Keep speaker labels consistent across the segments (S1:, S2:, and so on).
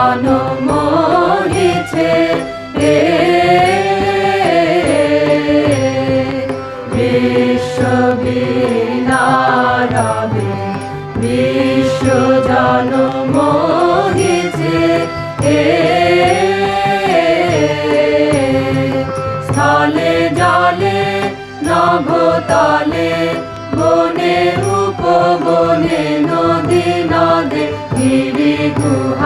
S1: জন মোহিছে রে। বিশ্ব বিনারবে বিশ্ব জন মোহিছে হে স্থলে জলে, নভতলে, বনে উপবনে, নদী, নদে গিরি গুহা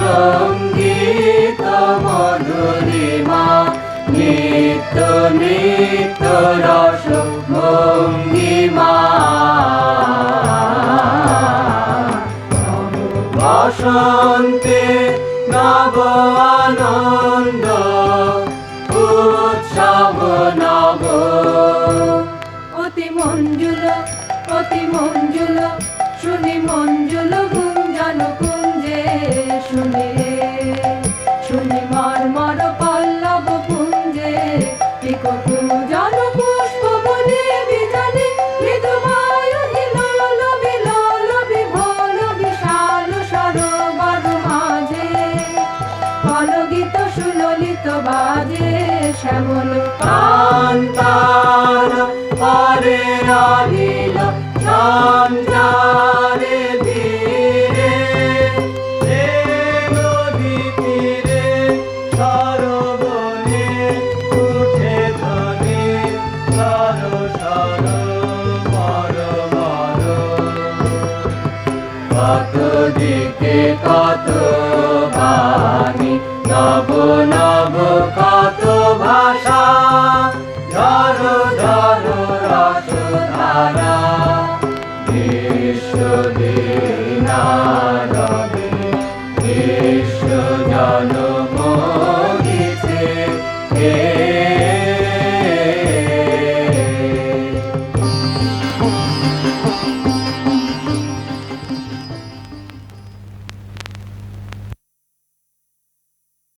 S2: সংগীত মধুরিমা নিত্য নিত্য রস ভঙ্গিমা। বসন্তে নব আনন্দ, উৎসব নব।
S1: অতি মঞ্জুল অতি মঞ্জুল শুনি মঞ্জুল গুঞ্জন সুললিত বাজে শ্যামল
S2: কান্তার পরে রহিল সঞ্চারে কত দিকে কত বাণী? নব নব, কত ভাষা? ধরো ধরো রস ধারা বিশ্ব দিনা বিশ্ব জন